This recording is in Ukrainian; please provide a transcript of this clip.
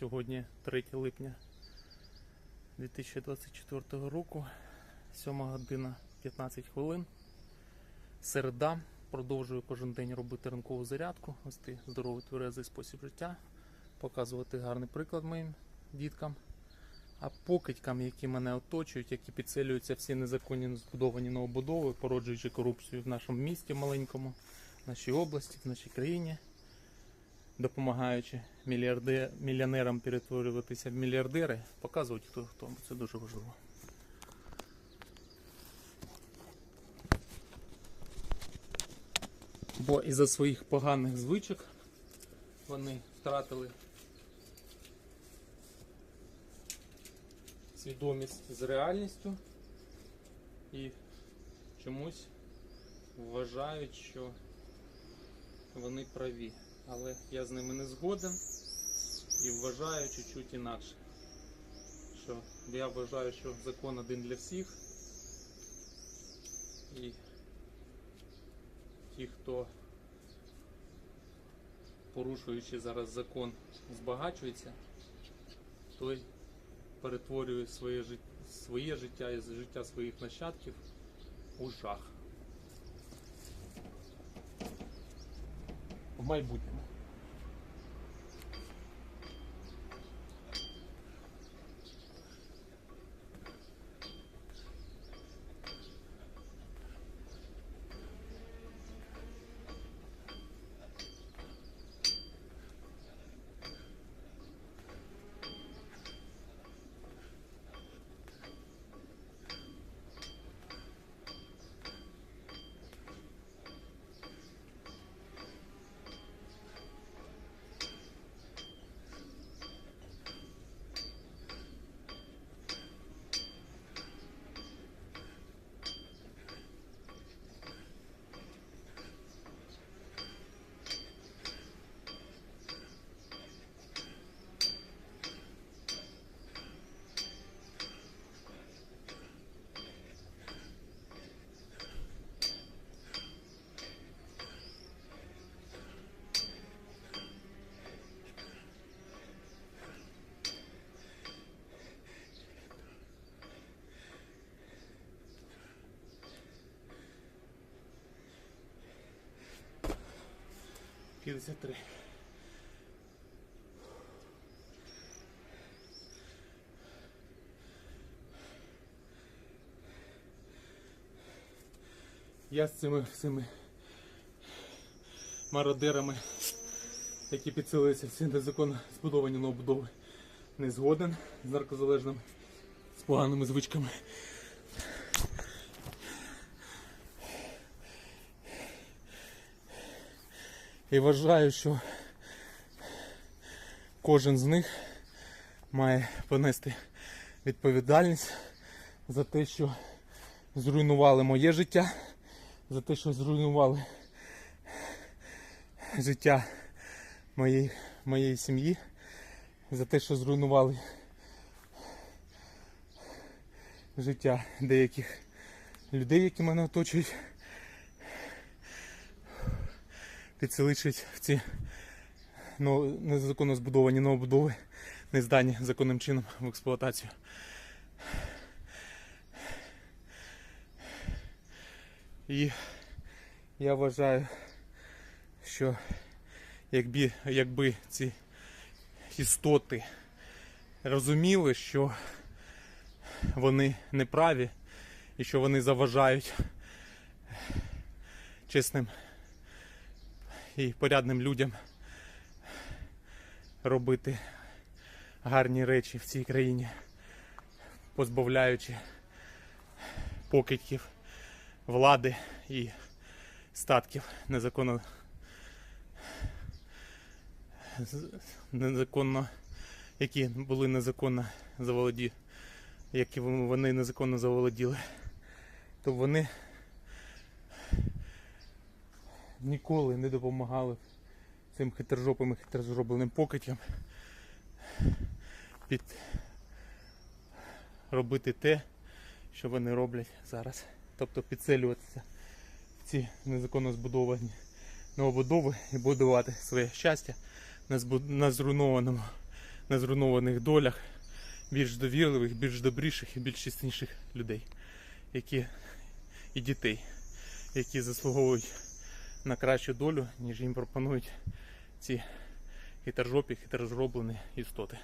Сьогодні 3 липня 2024 року, 7 година 15 хвилин. Середа. Продовжую кожен день робити ранкову зарядку, вести здоровий тверезий спосіб життя, показувати гарний приклад моїм діткам. А покидькам, які мене оточують, які підсилюються всі незаконні збудовані новобудови, породжуючи корупцію в нашому місті маленькому, в нашій області, в нашій країні, допомагаючи мільйонерам перетворюватися в мільярдери, показують хто хто, бо це дуже важливо. Бо із-за своїх поганих звичок вони втратили свідомість з реальністю і чомусь вважають, що вони праві. Але я з ними не згоден і вважаю чуть-чуть інакше. Що я вважаю, що закон один для всіх. І ті, хто порушуючи зараз закон, збагачується, той перетворює своє, жит- своє життя і життя своїх нащадків у жах. В майбутньому. П'ятдесят три. Я з цими всіми мародерами, які підсилилися всі незаконно збудовані новобудови, не згоден з наркозалежними, з поганими звичками. І вважаю, що кожен з них має понести відповідальність за те, що зруйнували моє життя, за те, що зруйнували життя моєї, моєї сім'ї, за те, що зруйнували життя деяких людей, які мене оточують. Підселившись в ці ну, незаконно збудовані новобудови, не здані законним чином в експлуатацію. І я вважаю, що якби, якби ці істоти розуміли, що вони неправі і що вони заважають чесним і порядним людям робити гарні речі в цій країні, позбавляючи покидьків влади і статків незаконно незаконно, які були незаконно заволоді, які вони незаконно заволоділи, то вони ніколи не допомагали цим хитрожопим і хитрозробленим покидькам під робити те, що вони роблять зараз. Тобто підселюватися в ці незаконно збудовані новобудови і будувати своє щастя на, збу- на зруйнованому незруйнованих долях більш довірливих, більш добріших і більш чесніших людей, які і дітей, які заслуговують на кращу долю, ніж їм пропонують ці хитрожопі, хитрозроблені істоти.